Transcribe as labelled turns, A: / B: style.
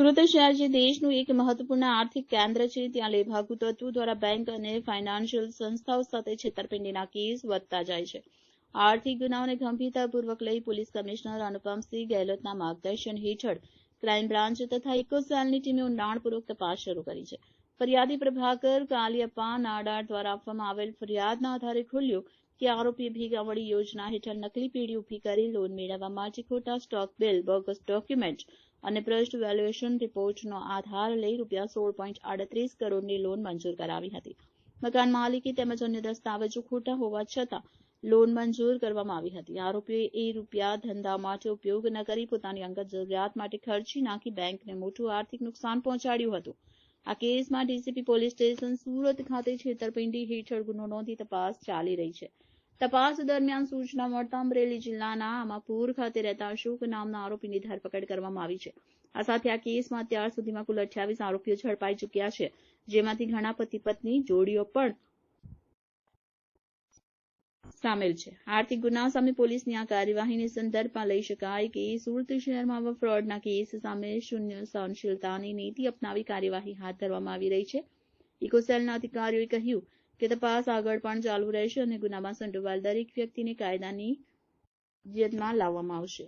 A: સુરત શહેર જે દેશનું એક મહત્વપૂર્ણ આર્થિક કેન્દ્ર છે, ત્યાં લેભાગુ તત્વો દ્વારા બેંક અને ફાઇનાન્શિયલ સંસ્થાઓ સાથે છેતરપિંડીના કેસ વધતા જાય છે. આર્થિક ગુનાઓને ગંભીરતાપૂર્વક લઈ પોલીસ કમિશનર અનુપમસિંહ ગેહલોતના માર્ગદર્શન હેઠળ ક્રાઇમ બ્રાન્ચ તથા ઇકોસેલની ટીમે ઊંડાણપૂર્વક તપાસ શરૂ કરી છે. ફરિયાદી પ્રભાકર કાલિયપ્પા નાડાર દ્વારા આપવામાં આવેલ ફરિયાદના આધારે ખુલ્યું કે આરોપીએ ભેગાવળી યોજના હેઠળ નકલી પીડી ઊભી કરી લોન મેળવવા માટે ખોટા સ્ટોક બિલ, બોગસ ડોક્યુમેન્ટ અને ભ્રષ્ટ વેલ્યુએશન રિપોર્ટનો આધાર લઈ રૂપિયા સોળ પોઈન્ટ આડત્રીસ કરોડની લોન મંજૂર કરાવી હતી. મકાન માલિકી તેમજ અન્ય દસ્તાવેજો ખોટા હોવા છતાં લોન મંજૂર કરવામાં આવી હતી. આરોપીએ એ રૂપિયા ધંધા માટે ઉપયોગ ન કરી પોતાની અંગત જરૂરિયાત માટે ખર્ચી નાખી બેંકને મોટું આર્થિક નુકસાન પહોંચાડ્યું હતું. આ કેસમાં ડીસીપી પોલીસ સ્ટેશન સુરત ખાતે છેતરપિંડી હેઠળ ગુનો નોંધી તપાસ ચાલી રહી છે. તપાસ દરમિયાન સૂચના મળતા અમરેલી જિલ્લાના આમાપુર ખાતે રહેતા અશોક નામના આરોપીની ધરપકડ કરવામાં આવી છે. આ સાથે આ કેસમાં અત્યાર સુધીમાં કુલ અઠ્યાવીસ આરોપીઓ ઝડપાઈ ચૂક્યા છે. જેમાંથી ઘણા પતિ પત્ની જોડીઓ પણ સામેલ છે. આર્થિક ગુના સામે પોલીસની આ કાર્યવાહીને સંદર્ભમાં લઈ શકાય કે સુરત શહેરમાં આવા ફ્રોડના કેસ સામે શૂન્ય સહનશીલતાની નીતિ અપનાવી કાર્યવાહી હાથ ધરવામાં આવી રહી છે. ઇકોસેલના અધિકારીઓએ કહ્યું કે તપાસ આગળ પણ ચાલુ રહેશે અને ગુનામાં સંડોવાયેલ દરેક વ્યક્તિને કાયદાની જેદમાં લાવવામાં આવશે.